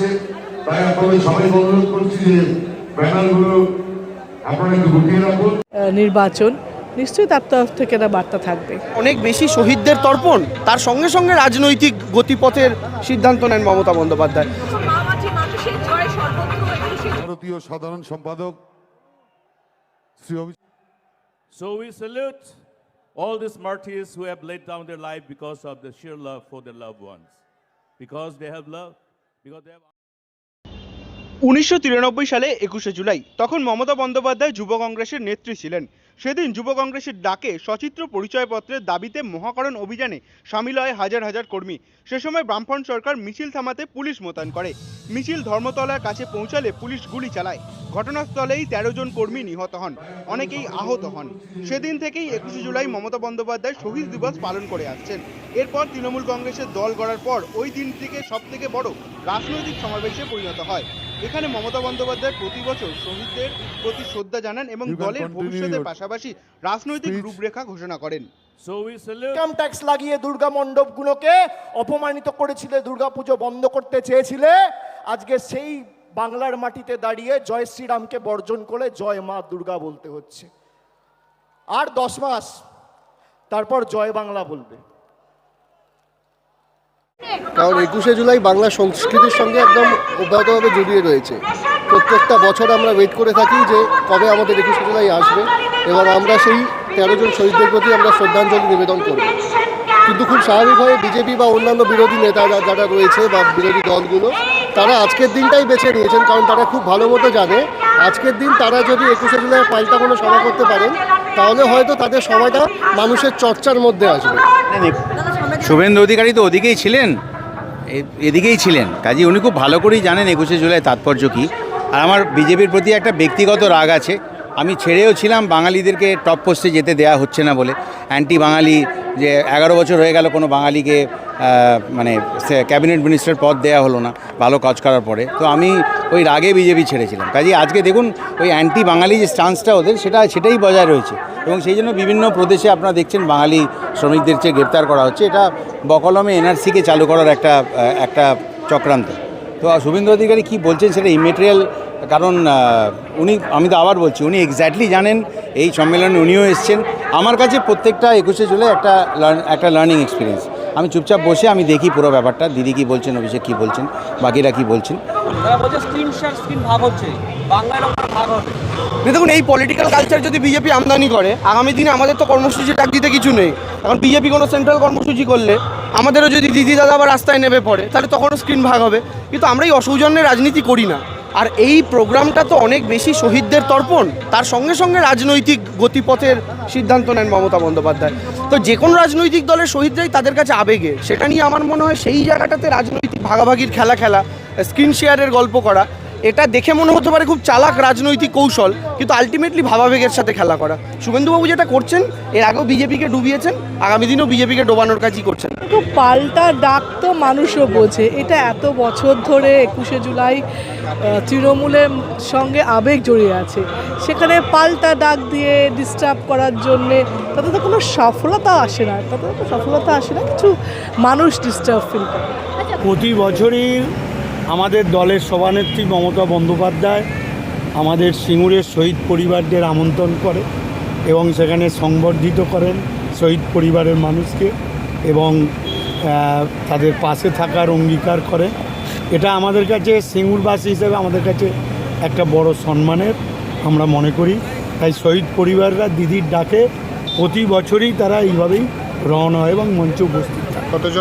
হচ্ছে তাই আপনাদের সবাই অনুরোধ করছি যে ব্যানারগুলো আপনারা একটু গুটিয়ে রাখুন। নির্বাচন নিশ্চয়ই তার তরফ থেকে একটা বার্তা থাকবে। অনেক বেশি শহীদদের তর্পণ তার সঙ্গে সঙ্গে রাজনৈতিক গতিপথের সিদ্ধান্ত নেন মমতা বন্দ্যোপাধ্যায়। ভারতীয় সাধারণ সম্পাদক So we salute all these martyrs who have laid down their life because of the sheer love for their loved ones. Because they have love, because they have উনিশশো তিরানব্বই সালে একুশে জুলাই, তখন মমতা বন্দ্যোপাধ্যায় যুব কংগ্রেসের নেত্রী ছিলেন। সেদিন যুব কংগ্রেসের ডাকে সচিত্র পরিচয়পত্রের দাবিতে মহাকরণ অভিযানে সামিল হয় হাজার হাজার কর্মী। সে সময় বামফ্রন্ট সরকার মিছিল থামাতে পুলিশ মোতায়েন করে। মিছিল ধর্মতলার কাছে পৌঁছালে পুলিশ গুলি চালায়। ঘটনাস্থলেই তেরো জন কর্মী নিহত হন। অনেকেই আহত হন। সেদিন থেকেই একুশে জুলাই মমতা বন্দ্যোপাধ্যায় শহীদ দিবস পালন করে আসছেন। এরপর তৃণমূল কংগ্রেসের দল গড়ার পর ওই দিনটিকে সব থেকে বড় রাজনৈতিক সমাবেশে পরিণত হয়। এখানে মমতা বন্দ্যোপাধ্যায় প্রতি বছর শহীদদের প্রতি শ্রদ্ধা জানান এবং দলের ভবিষ্যতের পাশাপাশি রাজনৈতিক রূপরেখা ঘোষণা করেন। ইনকাম ট্যাক্স লাগিয়ে দুর্গা মণ্ডপগুলোকে অপমানিত করেছিলে দুর্গাপুজো বন্ধ করতে চেয়েছিলে। আজকে সেই বাংলার মাটিতে দাঁড়িয়ে জয় শ্রীরামকে বর্জন করে জয় মা দুর্গা বলতে হচ্ছে। আর দশ মাস তারপর জয় বাংলা বলবে। কারণ একুশে জুলাই বাংলা সংস্কৃতির সঙ্গে একদম অব্যাহতভাবে জড়িয়ে রয়েছে। প্রত্যেকটা বছর আমরা ওয়েট করে থাকি যে কবে আমাদের একুশে জুলাই আসবে এবং আমরা সেই তেরো জন শহীদদের প্রতি আমরা শ্রদ্ধাঞ্জলি নিবেদন করব। কিন্তু খুব স্বাভাবিকভাবে বিজেপি বা অন্যান্য বিরোধী নেতারা যারা রয়েছে বা বিরোধী দলগুলো, তারা আজকের দিনটাই বেছে নিয়েছেন কারণ তারা খুব ভালো মতো জানে আজকের দিন তারা যদি একুশে জুলাই পাল্টা কোনো সভা করতে পারেন, তাহলে হয়তো তাদের সভাটা মানুষের চর্চার মধ্যে আসবে। শুভেন্দু অধিকারী তো ওদিকেই ছিলেন। এদিকেই ছিলেন। কাজে উনি খুব ভালো করেই জানেন একুশে জুলাই তাৎপর্য কী। আর আমার বিজেপির প্রতি একটা ব্যক্তিগত রাগ আছে। আমি ছেড়েও ছিলাম, বাঙালিদেরকে টপ পোস্টে যেতে দেয়া হচ্ছে না বলে। অ্যান্টি বাঙালি যে এগারো বছর হয়ে গেল কোনো বাঙালিকে মানে ক্যাবিনেট মিনিস্টার পদ দেওয়া হলো না, ভালো কাজ করার পরে। তো আমি ওই রাগে বিজেপি ছেড়েছিলাম। কাজে আজকে দেখুন, ওই অ্যান্টি বাঙালি যে স্টান্সটা ওদের, সেটা সেটাই বজায় রয়েছে। এবং সেই জন্য বিভিন্ন প্রদেশে আপনারা দেখছেন বাঙালি শ্রমিকদের চেয়ে গ্রেপ্তার করা হচ্ছে, এটা বকলমে এনআরসিকে চালু করার একটা একটা চক্রান্ত। তো শুভেন্দু অধিকারী কী বলছেন সেটা ইমেটেরিয়াল কারণ উনি আমি তো আবার বলছি উনি এক্স্যাক্টলি জানেন এই সম্মেলনে উনিও এসছেন। আমার কাছে প্রত্যেকটা একুশে জুলাই একটা লার্ন- একটা লার্নিং এক্সপিরিয়েন্স আমি চুপচাপ বসে আমি দেখি পুরো ব্যাপারটা দিদি কী বলছেন অভিষেক কী বলছেন বাকিরা কী বলছেন। দেখুন এই পলিটিক্যাল কালচার যদি বিজেপি আমদানি করে আগামী দিনে আমাদের তো কর্মসূচি ডাক দিতে কিছু নেই। এখন বিজেপি কোনো সেন্ট্রাল কর্মসূচি করলে আমাদেরও যদি দিদি দাদা আবার রাস্তায় নেমে পড়ে তাহলে তখনও স্ক্রিন ভাগ হবে। কিন্তু আমরা এই অসৌজন্যের রাজনীতি করি না। আর এই প্রোগ্রামটা তো অনেক বেশি শহীদদের তর্পণ। তার সঙ্গে সঙ্গে রাজনৈতিক গতিপথের সিদ্ধান্ত নেন মমতা বন্দ্যোপাধ্যায়। তো যে কোনো রাজনৈতিক দলের শহীদরাই তাদের কাছে আবেগে। সেটা নিয়ে আমার মনে হয় সেই জায়গাটাতে রাজনৈতিক ভাগাভাগির খেলা খেলা স্ক্রিন শেয়ারের গল্প করা এটা দেখে মনে হতে পারে খুব চালাক রাজনৈতিক কৌশল কিন্তু আলটিমেটলি ভাবাবেগের সাথে খেলা করা। শুভেন্দুবাবু যেটা করছেন এর আগেও বিজেপিকে ডুবিয়েছেন আগামী দিনেও বিজেপিকে ডোবানোর কাজই করছেন। কিন্তু পাল্টা ডাক তো মানুষও বোঝে। এটা এত বছর ধরে একুশে জুলাই তৃণমূলের সঙ্গে আবেগ জড়িয়ে আছে। সেখানে পাল্টা ডাক দিয়ে ডিস্টার্ব করার জন্যে তাতে তো কোনো সফলতা আসে না। তাতে তো সফলতা আসে না কিছু মানুষ ডিস্টার্ব ফিল করে। প্রতি বছরই আমাদের দলের সভানেত্রী মমতা বন্দ্যোপাধ্যায়, আমাদের সিঙ্গুরের শহীদ পরিবারদের আমন্ত্রণ করে এবং সেখানে সংবর্ধিত করেন শহীদ পরিবারের মানুষকে এবং তাদের পাশে থাকার অঙ্গীকার করে এটা আমাদের কাছে সিঙ্গুরবাসী হিসেবে আমাদের কাছে একটা বড় সম্মানের, আমরা মনে করি। তাই শহীদ পরিবাররা দিদির ডাকে প্রতি বছরই তারা এইভাবেই রওনা হয় এবং মঞ্চে উপস্থিত কতজন